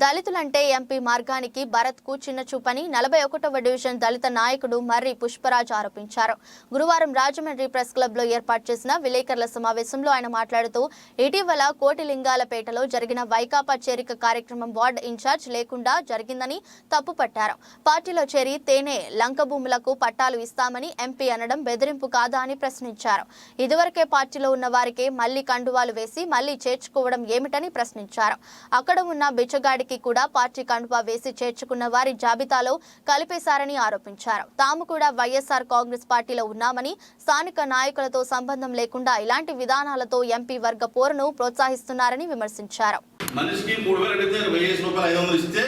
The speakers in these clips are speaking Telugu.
దళితులంటే ఎంపీ మార్గానికి భరత్కు చిన్న చూపని నలభై ఒకటవ డివిజన్ దళిత నాయకుడు మర్రి పుష్పరాజ్ ఆరోపించారు. గురువారం రాజమండ్రి ప్రెస్ క్లబ్లో ఏర్పాటు చేసిన విలేకరుల సమావేశంలో ఆయన మాట్లాడుతూ ఇటీవల కోటిలింగాలపేటలో జరిగిన వైకాపా చేరిక కార్యక్రమం వార్డు ఇన్ఛార్జ్ లేకుండా జరిగిందని తప్పుపట్టారు. పార్టీలో చేరి తేనె లంక భూములకు పట్టాలు ఇస్తామని ఎంపీ అనడం బెదిరింపు కాదా అని ప్రశ్నించారు. ఇదివరకే పార్టీలో ఉన్న వారికే మళ్ళీ కండువాలు వేసి మళ్ళీ చేర్చుకోవడం ఏమిటని ప్రశ్నించారు. అక్కడ ఉన్న బిచ్చగాడికి కూడా పార్టీ కండువా వేసి చేర్చుకున్న వారి జాబితాలో కలిపేశారని ఆరోపించారు. తాము కూడా వైఎస్ఆర్ కాంగ్రెస్ పార్టీలో ఉన్నామని స్థానిక నాయకులతో సంబంధం లేకుండా ఇలాంటి విధానాలతో ఎంపీ వర్గ పోరును ప్రోత్సహిస్తున్నారని విమర్శించారు. మనిషికి మూడు వేలు అడిగితే వెయ్యేసి రూపాయలు ఐదు వందలు ఇస్తే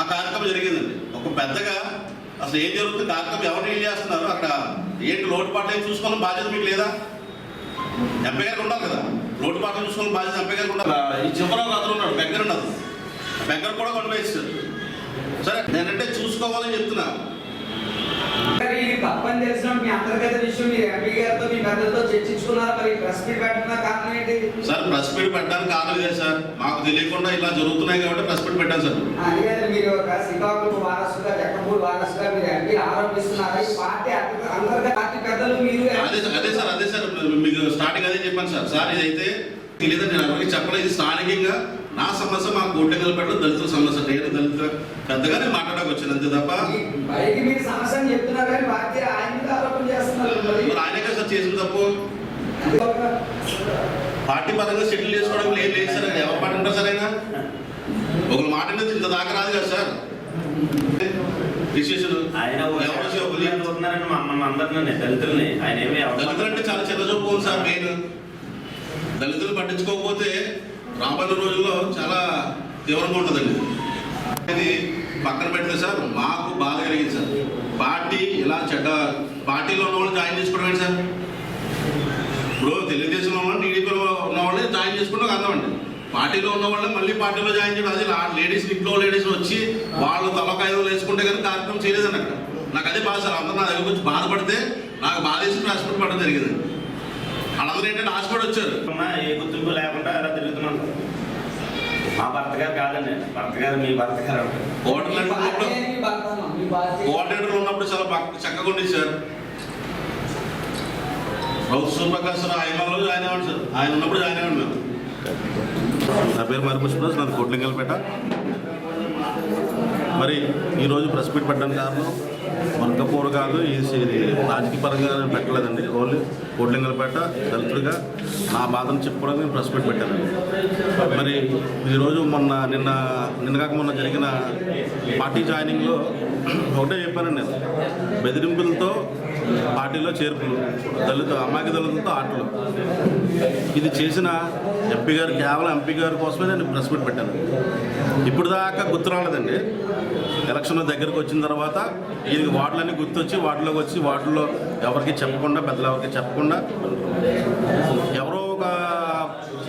ఆ కార్యక్రమం జరిగిందండి. ఒక పెద్దగా అసలు ఏం జరుగుతుంది? కార్యక్రమం ఎవరు ఏం చేస్తున్నారు? అక్కడ ఏంటి లోటుపాట్లు ఏం చూసుకోవాలని బాధ్యత మీకు లేదా? ఎంపీ గారికి ఉండాలి కదా. లోటుపాట్లు చూసుకోవాలని బాధ్యత ఎంపీ గారికి ఉండాలి. ఈ చివరి అతను ఉన్నాడు దగ్గర ఉన్నది బెగ్గర కూడా వేస్తారు సరే నేనంటే చూసుకోవాలని చెప్తున్నా. తప్పని తెలిసిన మీ అంతర్గత విషయం మీరు ఎంపీ గారితో మీ పెద్దలతో చర్చించుకున్నారా? మరి ప్రెస్ మీట్ పెట్టిన కారణం ఏంటి? సార్ ప్రెస్ మీట్ పెట్టడానికి కారణం ఇదే సార్. మాకు తెలియకుండా ఇలా జరుగుతున్నాయి కాబట్టి ప్రెస్ మీట్ పెట్టాను సార్. అదే మీరు ఒక శ్రీకాకుళం వారసుగా జక్కపూర్ వారసుగా మీరు ఎంపీ ఆరోపిస్తున్నారు? ఈ పార్టీ పెద్దలు మీరు అదే సార్ అదే సార్ అదే సార్. మీకు స్టార్టింగ్ అదే చెప్పాను సార్. సార్ ఇదైతే తెలియదు నేను ఎవరికి చెప్పలేదు. స్థానికంగా నా సమస్య మా కోటెంగల్ పెట్టడం దళితుల సమస్య. నేను దళిత పెద్దగా నేను మాట్లాడక వచ్చాను అంతే తప్ప మీరు ఆయన ఆయనే కదా సార్ చేసిన తప్పు. పార్టీ పరంగా సెటిల్ చేసుకోవడం లేదు లేదు సార్ ఎవరు మాట ఉంటారు సార్ అయినా ఒకరు మాట అనేది ఇంత దాకా రాదు కదా సార్. ఆయన దళితుల్ని. ఆయన దళితులు అంటే చాలా చిన్న చూపు ఉంది సార్ మెయిన్. దళితులు పట్టించుకోకపోతే రాబోయే రోజుల్లో చాలా తీవ్రంగా ఉంటుందండి ఇది పక్కన పెట్టింది సార్ మాకు బాధ కలిగింది సార్. పార్టీ ఇలా చెడ్డ పార్టీలో ఉన్న వాళ్ళు జాయిన్ చేసుకోవడం సార్? ఇప్పుడు తెలుగుదేశంలో ఉన్న టీడీపీలో ఉన్న వాళ్ళని జాయిన్ చేసుకుంటే అందమండి పార్టీలో ఉన్న వాళ్ళని మళ్ళీ పార్టీలో జాయిన్ చేయడం అది లేడీస్ ఇంట్లో లేడీస్ వచ్చి వాళ్ళు తలకాయలు వేసుకుంటే కానీ కార్యక్రమం చేయలేదండి అక్కడ. నాకు అదే బాధ సార్ అందరూ నా దగ్గర వచ్చి బాధపడితే నాకు బాధ వేసి హాస్పిటల్ పడడం జరిగింది. వాళ్ళందరూ ఏంటంటే హాస్పిటల్ వచ్చారు. ఉన్నా ఏ గుర్తింపు లేకుండా అలా తిరుగుతున్నాం మా భర్త గారు కాదండి. భర్త గారు మీ భర్త గారు. కోఆర్డినేటర్ ఉన్నప్పుడు చాలా చక్కగా ఉండేది సార్. రౌత్ సూర్యప్రకాశ్ సార్ ఆయన వల్ల జాయిన్ అవ్వండి సార్. ఆయన ఉన్నప్పుడు జాయిన్ అవ్వండి మేము నా పేరు మరి పుష్పరాజ్ నాది కోట్లింగల్పేట. మరి ఈరోజు ప్రెస్ మీట్ పెట్టడానికి కారణం? వర్గపోరు కాదు ఈ ఇది రాజకీయ పరంగా నేను పెట్టలేదండి. ఓన్లీ కోట్లింగల్పేట దళితుడిగా నా బాధను చెప్పుకోవడానికి నేను ప్రెస్ మీట్ పెట్టానండి మరి ఈరోజు మొన్న నిన్న నిన్న కాక మొన్న జరిగిన పార్టీ జాయినింగ్లో ఒకటే చెప్పానండి నేను. బెదిరింపులతో పార్టీలో చేర్పులు దళిత అమ్మాయికి దళితులతో ఆటలు. ఇది చేసిన ఎంపీ గారు కేవలం ఎంపీ గారి కోసమే నేను ప్రెస్ మీట్ పెట్టాను. ఇప్పుడు దాకా గుర్తు రాలేదండి. ఎలక్షన్ దగ్గరకు వచ్చిన తర్వాత ఈయనకి వార్డులన్నీ గుర్తొచ్చి వార్డులోకి వచ్చి వార్డులో ఎవరికి చెప్పకుండా పెద్దలు ఎవరికి చెప్పకుండా ఎవరో ఒక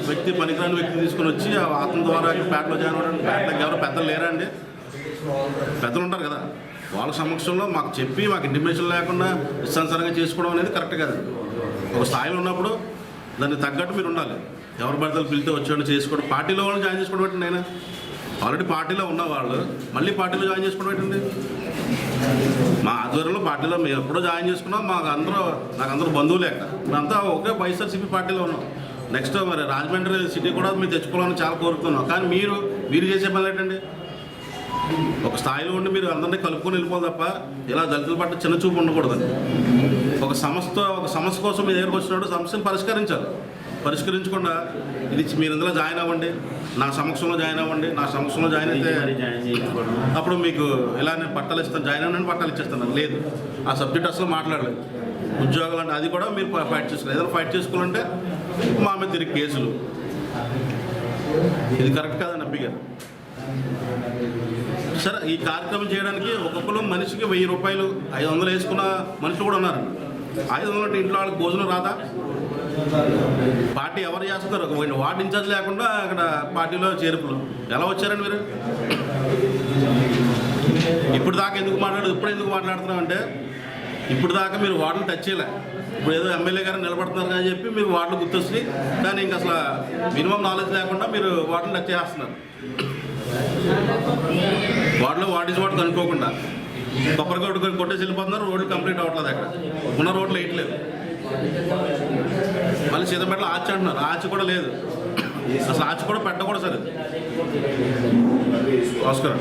వ్యక్తి పనికిరాని వ్యక్తి తీసుకొని వచ్చి ఆ అతని ద్వారా పేటలో జాయిన్ అవ్వడానికి పేటలకు ఎవరో పెద్దలు లేరా అండి పెద్దలు ఉంటారు కదా. వాళ్ళ సమక్షంలో మాకు చెప్పి మాకు ఇంటిమేషన్ లేకుండా ఇష్టానుసారంగా చేసుకోవడం అనేది కరెక్ట్ కాదు. ఒక స్థాయిలో ఉన్నప్పుడు దానికి తగ్గట్టు మీరు ఉండాలి. ఎవరి భర్తలు పిలితే వచ్చేవాడిని చేసుకోవడం పార్టీలో వాళ్ళు జాయిన్ చేసుకోవడం పెట్టండి నేను ఆల్రెడీ పార్టీలో ఉన్న వాళ్ళు మళ్ళీ పార్టీలో జాయిన్ చేసుకోవడం పెట్టండి మా ఆధ్వర్యంలో పార్టీలో మేము ఎప్పుడో జాయిన్ చేసుకున్నాం. మాకు అందరూ నాకు అందరూ బంధువులే అక్కడ మేమంతా ఒకే వైఎస్ఆర్సీపీ పార్టీలో ఉన్నాం. నెక్స్ట్ మరి రాజమండ్రి సిటీ కూడా మీరు తెచ్చుకోవాలని చాలా కోరుతున్నాం కానీ మీరు మీరు చేసే పని ఏంటండి? ఒక స్థాయిలో ఉండి మీరు అందరినీ కలుపుకొని వెళ్ళిపోవాలి తప్ప ఇలా దళితుల పట్ల చిన్న చూపు ఉండకూడదండి ఒక సమస్య ఒక సమస్య కోసం మీ దగ్గరకు వచ్చినప్పుడు సమస్యను పరిష్కరించాలి. పరిష్కరించకుండా ఇది మీరు ఇందులో జాయిన్ అవ్వండి నా సమక్షంలో జాయిన్ అవ్వండి నా సమక్షంలో జాయిన్ అయితే అప్పుడు మీకు ఇలా నేను పట్టాలు ఇస్తాను జాయిన్ అవ్వని పట్టాలు ఇచ్చేస్తాను. లేదు. ఆ సబ్జెక్ట్ అసలు మాట్లాడలేదు. ఉద్యోగాలు అంటే అది కూడా మీరు ఫైట్ చేసుకోవాలి. ఏదైనా ఫైట్ చేసుకోవాలంటే మా మీద తిరిగి కేసులు. ఇది కరెక్ట్ అబ్బి గారు సరే ఈ కార్యక్రమం చేయడానికి ఒక్కొక్కరు మనిషికి వెయ్యి రూపాయలు ఐదు వందలు వేసుకున్న మనుషులు కూడా ఉన్నారు. ఐదు వందలు అంటే ఇంట్లో వాళ్ళకి భోజనం రాదా? పార్టీ ఎవరు చేస్తున్నారు? వార్డు ఇన్ఛార్జ్ లేకుండా అక్కడ పార్టీలో చేర్పులు. ఎలా వచ్చారండి మీరు? ఇప్పుడు దాకా ఎందుకు మాట్లాడు ఇప్పుడు ఎందుకు మాట్లాడుతున్నాం అంటే ఇప్పుడు దాకా మీరు వార్డులు టచ్ చేయలే. ఇప్పుడు ఏదో ఎమ్మెల్యే గారు నిలబడుతున్నారు అని చెప్పి మీరు వార్డులు గుర్తొచ్చి కానీ ఇంక అసలు మినిమం నాలెడ్జ్ లేకుండా మీరు వార్డులు టచ్ చేస్తున్నారు. వాటిలో వాట్ ఇస్ వాట్ కనుక్కోకుండా. కొబ్బరి కొట్టు కొట్టేసి వెళ్ళిపోతున్నారు రోడ్లు కంప్లీట్ అవ్వట్లేదు అక్కడ. ఉన్న రోడ్లు వేయట్లేదు. మళ్ళీ సీతంపేటలో ఆచి అంటున్నారు. ఆచి కూడా లేదు. అసలు ఆచి కూడా పెట్టకూడదు సరే. నమస్కారం